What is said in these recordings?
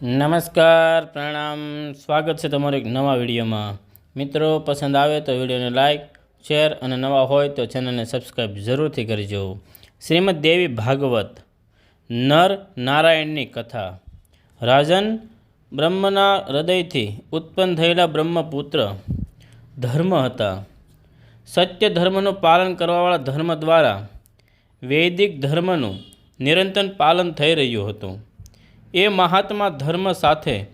નમસ્કાર, પ્રણામ. સ્વાગત છે તમારું એક નવા વિડીયોમાં. મિત્રો, પસંદ આવે તો વિડીયોને લાઇક શેર અને નવા હોય તો ચેનલને સબસ્ક્રાઈબ જરૂરથી કરજો. શ્રીમદ દેવી ભાગવત, નર નારાયણની કથા. રાજન બ્રહ્મના હૃદયથી ઉત્પન્ન થયેલા બ્રહ્મપુત્ર ધર્મ હતા. સત્ય ધર્મનું પાલન કરવાવાળા ધર્મ દ્વારા વૈદિક ધર્મનું નિરંતર પાલન થઈ રહ્યું હતું. એ મહાત્મા ધર્મ સાથે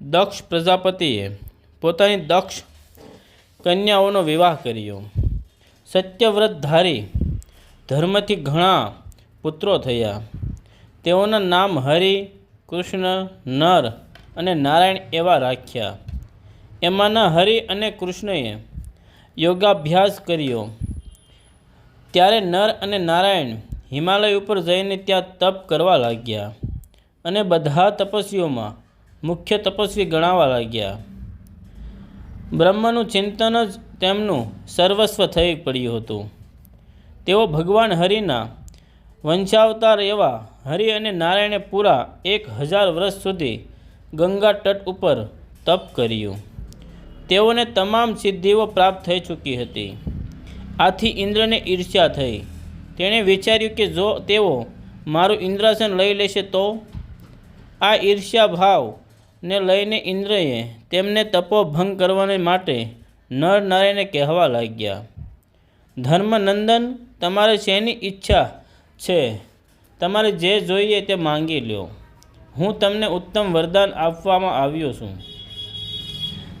દક્ષ પ્રજાપતિએ પોતાની દક્ષ કન્યાઓનો વિવાહ કર્યો. સત્યવ્રતધારી ધર્મથી ઘણા પુત્રો થયા. તેઓના નામ હરિ, કૃષ્ણ, નર અને નારાયણ એવા રાખ્યા. એમાંના હરિ અને કૃષ્ણએ યોગાભ્યાસ કર્યો. ત્યારે નર અને નારાયણ હિમાલય ઉપર જઈને ત્યાં તપ કરવા લાગ્યા. અને બધા તપસ્વીઓમાં મુખ્ય તપસ્વી ગણાવા લાગ્યા. બ્રહ્મનું ચિંતન જ તેમનું સર્વસ્વ થઈ પડ્યું હતું. તેઓ ભગવાન હરિના વંશાવતાર એવા હરિ અને નારાયણે પૂરા એક હજાર વર્ષ સુધી ગંગા તટ ઉપર તપ કર્યું. તેઓને તમામ સિદ્ધિઓ પ્રાપ્ત થઈ ચૂકી હતી. આથી ઇન્દ્રને ઈર્ષ્યા થઈ. તેણે વિચાર્યું કે જો તેઓ મારું ઇન્દ્રાસન લઈ લેશે તો આ ઈર્ષ્યા ભાવને લઈને ઇન્દ્રએ તેમને તપોભંગ કરવાને માટે નર નારાયણને કહેવા લાગ્યા. ધર્મનંદન તમારે શેની ઈચ્છા છે? તમારે જે જોઈએ તે માંગી લ્યો. હું તમને ઉત્તમ વરદાન આપવામાં આવ્યો છું.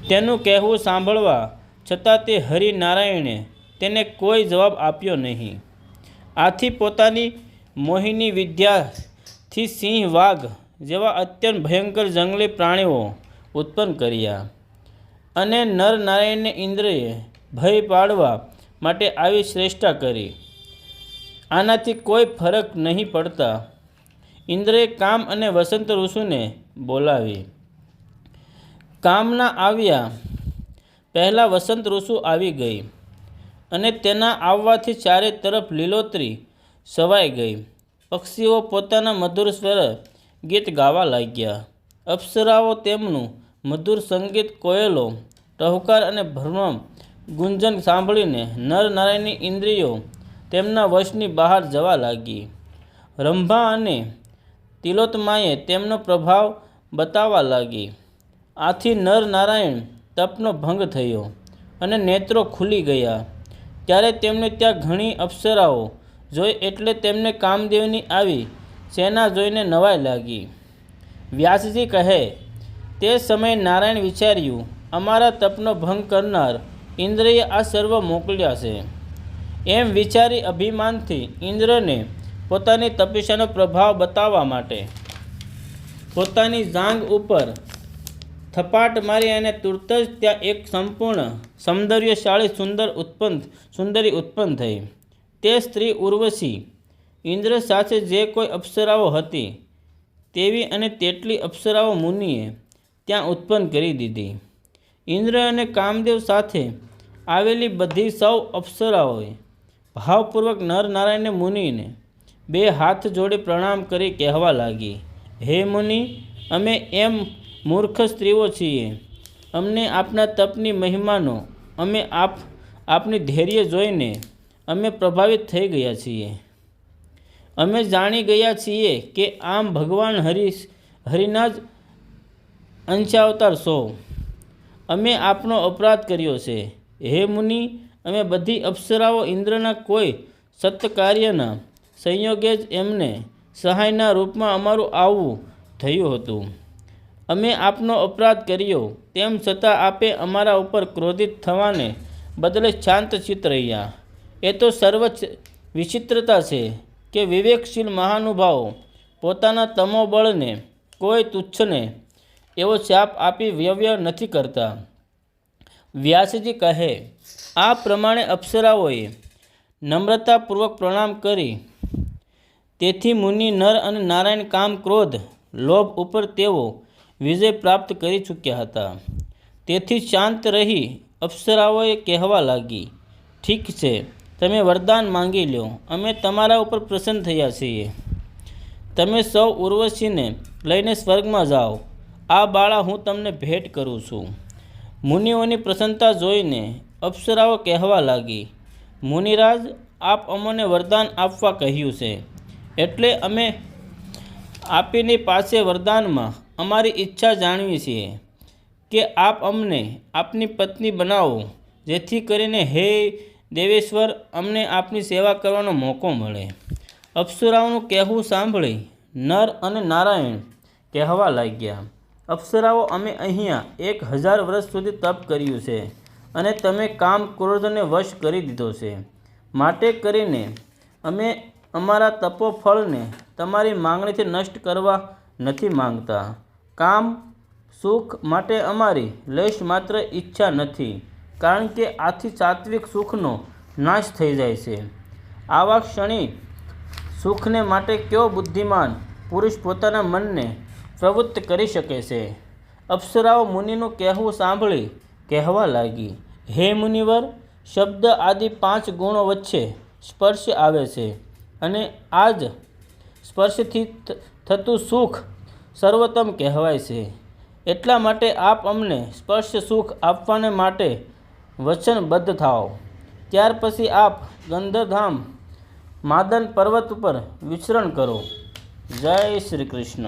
તેનું કહેવું સાંભળવા છતાં તે હરિનારાયણે તેને કોઈ જવાબ આપ્યો નહીં. આથી પોતાની મોહિની વિદ્યાથી સિંહ વાઘ જેવા અત્યંત ભયંકર જંગલી પ્રાણીઓ ઉત્પન્ન કર્યા. અને નર નારાયણને ઇન્દ્રએ ભય પાડવા માટે આવી શ્રેષ્ઠા કરી. આનાથી કોઈ ફરક નહીં પડતા ઇન્દ્રએ કામ અને વસંત ઋષુને બોલાવી. કામના આવ્યા પહેલાં વસંત ઋષુ આવી ગઈ અને તેના આવવાથી ચારે તરફ લીલોતરી સવાઈ ગઈ. પક્ષીઓ પોતાના મધુર સ્વર ગીત ગાવા લાગ્યા. અપ્સરાઓ તેમનું મધુર સંગીત કોયલો, ટહુકાર અને ભ્રમ ગુંજન સાંભળીને નરનારાયણની ઇન્દ્રિયો તેમના વશની બહાર જવા લાગી. રંભા અને તિલોત્માએ તેમનો પ્રભાવ બતાવવા લાગી. આથી નરનારાયણ તપનો ભંગ થયો અને નેત્રો ખુલી ગયા. ત્યારે તેમને ત્યાં ઘણી અપ્સરાઓ જોઈ એટલે તેમને કામદેવની આવી સેના જોઈને નવાઈ લાગી. વ્યાસજી કહે, તે સમયે નારાયણ વિચાર્યું, અમારા તપનો ભંગ કરનાર ઇન્દ્રએ આ સર્વ મોકલ્યા છે. એમ વિચારી અભિમાનથી ઇન્દ્રને પોતાની તપસ્યાનો પ્રભાવ બતાવવા માટે પોતાની જાંગ ઉપર થપાટ મારી અને તુરત જ ત્યાં એક સંપૂર્ણ સૌંદર્યશાળી સુંદર ઉત્પન્ન, સુંદરી ઉત્પન્ન થઈ. તે સ્ત્રી ઉર્વશી ઇન્દ્ર સાથે જે કોઈ અપ્સરાઓ હતી, તેવી અને તેટલી અપ્સરાઓ મુનિએ ત્યાં ઉત્પન્ન કરી દીધી. ઇન્દ્ર અને કામદેવ સાથે આવેલી બધી સૌ અપ્સરાઓએ ભાવપૂર્વક નરનારાયણ મુનિને બે હાથ જોડે પ્રણામ કરી કહેવા લાગી, હે મુનિ, અમે એમ મૂર્ખ સ્ત્રીઓ છીએ. અમને આપના તપની મહિમાનો, અમે આપ, આપની ધૈર્ય જોઈને અમે પ્રભાવિત થઈ ગયા છીએ. અમે જાણી ગયા છીએ કે આમ ભગવાન હરિ હરિના જ અંશાવતાર છો. અમે આપનો અપરાધ કર્યો છે. હે મુનિ, અમે બધી અપ્સરાઓ ઇન્દ્રના કોઈ સત્કાર્યના સંયોગે જ એમને સહાયના રૂપમાં અમારું આવવું થયું હતું. અમે આપનો અપરાધ કર્યો, તેમ છતાં આપે અમારા ઉપર ક્રોધિત થવાને બદલે શાંતચિત્ત રહ્યા. એ તો સર્વ વિચિત્રતા છે. કે વિવેકશીલ મહાનુભાવો પોતાના તમોબળને કોઈ તુચ્છને એવો શાપ આપી વ્યવ્ય નથી કરતા. વ્યાસજી કહે, આ પ્રમાણે અપ્સરાઓએ નમ્રતાપૂર્વક પ્રણામ કરી. તેથી મુનિ નર અને નારાયણ કામ ક્રોધ, લોભ ઉપર તેઓ વિજય પ્રાપ્ત કરી ચૂક્યા હતા. તેથી શાંત રહી અપ્સરાઓએ કહેવા લાગી, ઠીક છે તમે વરદાન માંગી લો અમે તમારા ઉપર પ્રસન્ન થયા છીએ. તમે સૌ ઉર્વશીને લઈને સ્વર્ગમાં જાઓ. આ બાળા હું તમને ભેટ કરું છું. મુનિઓની પ્રસન્નતા જોઈને અપ્સરાઓ કહેવા લાગી, મુનિરાજ, આપ અમને વરદાન આપવા કહ્યું છે. એટલે અમે આપીની પાસે વરદાનમાં અમારી ઈચ્છા જાણવી છીએ કે આપ અમને આપની પત્ની બનાવો, જેથી કરીને હે દેવેશ્વર, અમને આપની સેવા કરવાનો મોકો મળે. અપ્સરાઓનું કહેવું સાંભળી નર અને નારાયણ કહેવા લાગ્યા. અપ્સરાઓ, અમે અહીંયા એક હજાર વર્ષ સુધી તપ કર્યું છે અને તમે કામ ક્રોધને વશ કરી દીધો છે. માટે કરીને અમે અમારા તપોફળને તમારી માંગણીથી નષ્ટ કરવા નથી માંગતા. કામ, સુખ માટે અમારી લેશ માત્ર ઈચ્છા નથી. કારણ કે આથી સાત્વિક સુખનો નાશ થઈ જાય છે. આવા ક્ષણિક સુખને માટે કયો બુદ્ધિમાન પુરુષ પોતાના મનને પ્રવૃત્ત કરી શકે છે? અપ્સરાઓ મુનિનું કહેવું સાંભળી કહેવા લાગી. હે મુનિવર, શબ્દ આદિ પાંચ ગુણો વચ્ચે સ્પર્શ આવે છે અને આ જ સ્પર્શથી થતું સુખ સર્વોત્તમ કહેવાય છે. એટલા માટે આપ અમને સ્પર્શ સુખ આપવાને માટે વચનબદ્ધ થાઓ. ત્યાર પછી આપ ગંધધામ માદન પર્વત ઉપર વિચરણ કરો. જય શ્રી કૃષ્ણ.